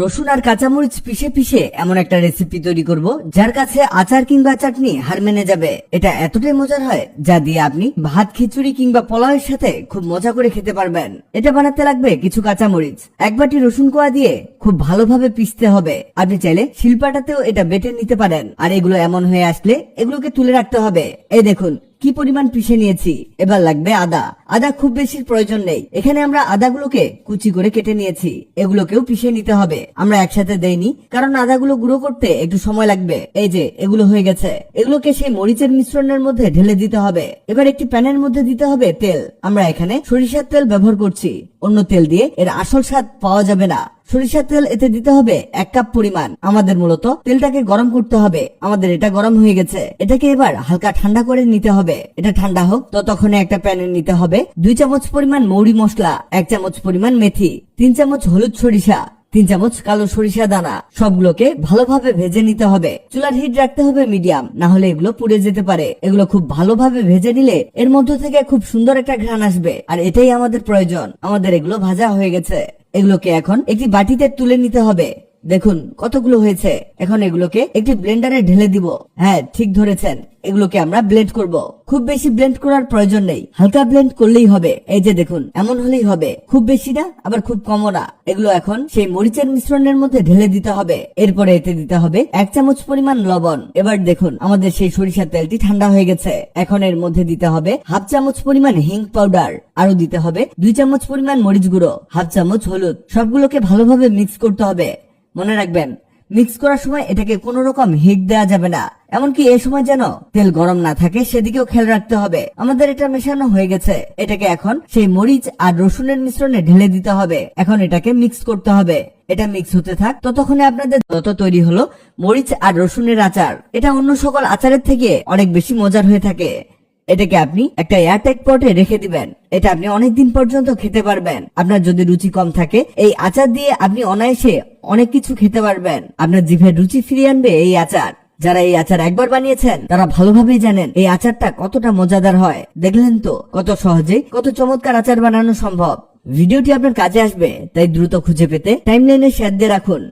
রসুন আর কাঁচামরিচ পিষে পিষে এমন একটা রেসিপি তৈরি করব, যার কাছে আচার কিংবা চাটনি হার মেনে যাবে। এটা এতটাই মজার হয়, যা দিয়ে আপনি ভাত, খিচুড়ি কিংবা পোলাওয়ের সাথে খুব মজা করে খেতে পারবেন। এটা বানাতে লাগবে কিছু কাঁচামরিচ, এক বাটি রসুন কোয়া দিয়ে খুব ভালোভাবে পিষতে হবে। আপনি চাইলে শিলপাটাতেও এটা বেটে নিতে পারেন। আর এগুলো এমন হয়ে আসলে এগুলোকে তুলে রাখতে হবে। এই দেখুন, কি পরিমাণ পিষে নিয়েছি। এবার লাগবে আদা। আদা খুব বেশি প্রয়োজন নেই। এখানে আমরা আদাগুলোকে কুচি করে কেটে নিয়েছি। এগুলোকেও পিষে নিতে হবে। আমরা একসাথে দেইনি, কারণ আদাগুলো গুঁড়ো করতে একটু সময় লাগবে। এই যে, এগুলো হয়ে গেছে। এগুলোকে সেই মরিচের মিশ্রণের মধ্যে ঢেলে দিতে হবে। এবার একটি প্যানের মধ্যে দিতে হবে তেল। আমরা এখানে সরিষার তেল ব্যবহার করছি। অন্য তেল দিয়ে এর আসল স্বাদ পাওয়া যাবে না। সরিষার তেল এতে দিতে হবে এক কাপ পরিমাণ। আমাদের মূলত তেলটাকে গরম করতে হবে। আমাদের এটা গরম হয়ে গেছে। এটাকে এবার হালকা ঠান্ডা করে নিতে হবে। এটা ঠান্ডা হোক, ততক্ষণে একটা প্যানে নিতে হবে দুই চামচ পরিমাণ মৌরি মশলা, এক চামচ পরিমাণ মেথি, তিন চামচ হলুদ সরিষা, তিন চামচ কালো সরিষা দানা। সবগুলোকে ভালোভাবে ভেজে নিতে হবে। চুলার হিট রাখতে হবে মিডিয়াম না হলে এগুলো পুড়ে যেতে পারে। এগুলো খুব ভালোভাবে ভেজে নিলে এর মধ্য থেকে খুব সুন্দর একটা ঘ্রাণ আসবে। আর এটাই আমাদের প্রয়োজন। আমাদের এগুলো ভাজা হয়ে গেছে। এগুলোকে এখন একটি বাটিতে তুলে নিতে হবে। দেখুন, কতগুলো হয়েছে? এখন এগুলোকে একটি ব্লেন্ডারে ঢেলে দিব। হ্যাঁ ঠিক ধরেছেন। এগুলোকে আমরা ব্লেন্ড করব। খুব বেশি ব্লেন্ড করার প্রয়োজন নেই। হালকা ব্লেন্ড করলেই হবে। এই যে দেখুন, এমন হলেই হবে। খুব বেশি না, আবার খুব কমও না। এগুলো এখন সেই মরিচের মিশ্রণের মধ্যে ঢেলে দিতে হবে। এরপরে এতে দিতে হবে এক চামচ পরিমাণ লবণ। এবার দেখুন, আমাদের সেই সরিষার তেলটি ঠান্ডা হয়ে গেছে। এখন এর মধ্যে দিতে হবে হাফ চামচ পরিমাণ হিং পাউডার। আরও দিতে হবে দুই চামচ পরিমাণ মরিচ গুঁড়ো, হাফ চামচ হলুদ। সবগুলোকে ভালোভাবে মিক্স করতে হবে। মনে রাখবেন মিক্স করার সময় এটাকে কোনো রকম হিট দেওয়া যাবে না। এমনকি এ সময় যেন তেল গরম না থাকে, সেদিকেও খেয়াল রাখতে হবে। আমাদের এটা মেশানো হয়ে গেছে। এটাকে এখন সেই মরিচ আর রসুনের মিশ্রণে ঢেলে দিতে হবে। এখন এটাকে মিক্স করতে হবে। এটা মিক্স হতে থাক, ততক্ষণে আপনাদের যত তৈরি হলো মরিচ আর রসুনের আচার। এটা অন্য সকল আচারের থেকে অনেক বেশি মজার হয়ে থাকে। এটাকে আপনি একটা এয়ারটাইট পটে রেখে দিবেন। এটা আপনি অনেকদিন পর্যন্ত খেতে পারবেন। আপনার যদি রুচি কম থাকে, এই আচার দিয়ে আপনি অনায়াসে অনেক কিছু খেতে পারবেন। আপনার জিভের রুচি ফিরিয়ে আনবে এই আচার। যারা এই আচার একবার বানিয়েছেন, তারা ভালোভাবেই জানেন এই আচারটা কতটা মজাদার হয়। দেখলেন তো কত সহজেই কত চমৎকার আচার বানানো সম্ভব। ভিডিওটি আপনার কাজে আসবে, তাই দ্রুত খুঁজে পেতে টাইমলাইনে শেয়ার দিয়ে রাখুন।